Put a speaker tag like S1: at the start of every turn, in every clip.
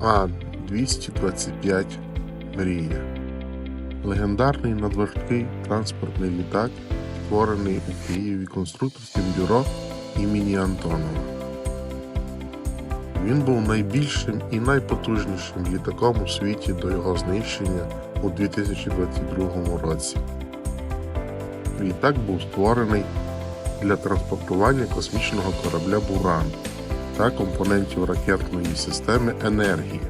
S1: А-225 Мрія. Легендарний надважкий транспортний літак, створений у Києві конструкторським бюро імені Антонова. Він був найбільшим і найпотужнішим літаком у світі до його знищення у 2022 році. Літак був створений для транспортування космічного корабля Буран та компонентів ракетної системи енергії.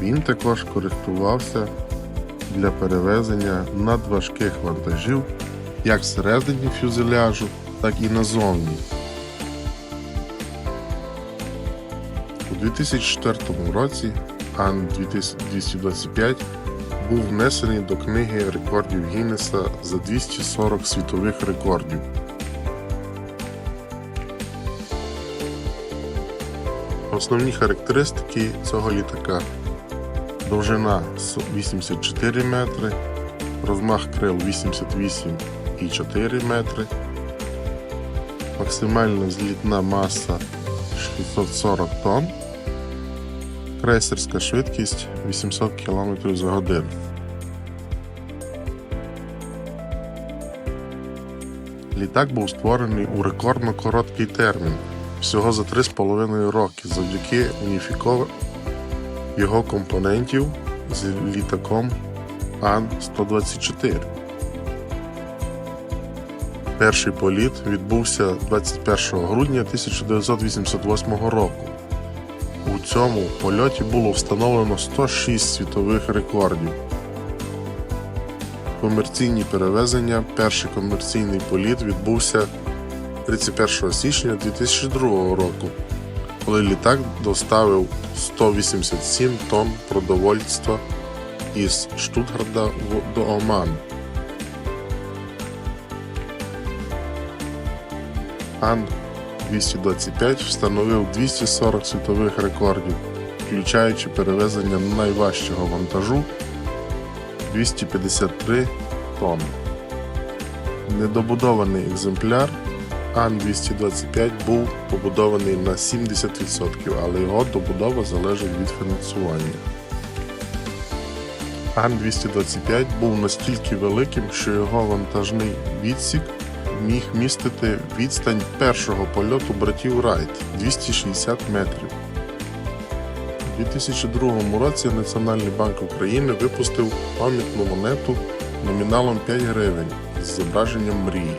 S1: Він також користувався для перевезення надважких вантажів як всередині фюзеляжу, так і назовні. У 2004 році Ан-225 був внесений до книги рекордів Гіннеса за 240 світових рекордів. Основні характеристики цього літака. Довжина 84 метри, розмах крил 88,4 метри, максимальна злітна маса 640 тонн, крейсерська швидкість 800 км за годину. Літак був створений у рекордно короткий термін, всього за 3,5 роки, завдяки уніфікованню його компонентів з літаком Ан-124. Перший політ відбувся 21 грудня 1988 року. У цьому польоті було встановлено 106 світових рекордів. Комерційні перевезення. Перший комерційний політ відбувся 31 січня 2002 року, коли літак доставив 187 тонн продовольства із Штутгарда до Оману. Ан-225 встановив 240 світових рекордів, включаючи перевезення найважчого вантажу 253 тонни. Недобудований екземпляр Ан-225 був побудований на 70%, але його добудова залежить від фінансування. Ан-225 був настільки великим, що його вантажний відсік міг містити відстань першого польоту братів Райт 260 метрів. У 2002 році Національний банк України випустив пам'ятну монету номіналом 5 гривень з зображенням мрії.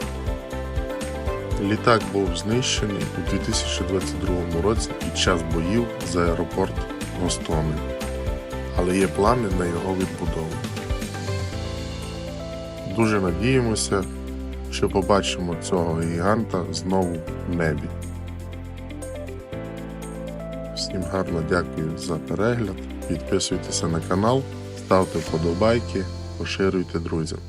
S1: Літак був знищений у 2022 році під час боїв за аеропорт Гостомель, але є плани на його відбудову. Дуже надіємося, що побачимо цього гіганта знову в небі. Всім гарно дякую за перегляд. Підписуйтеся на канал, ставте вподобайки, поширюйте друзям.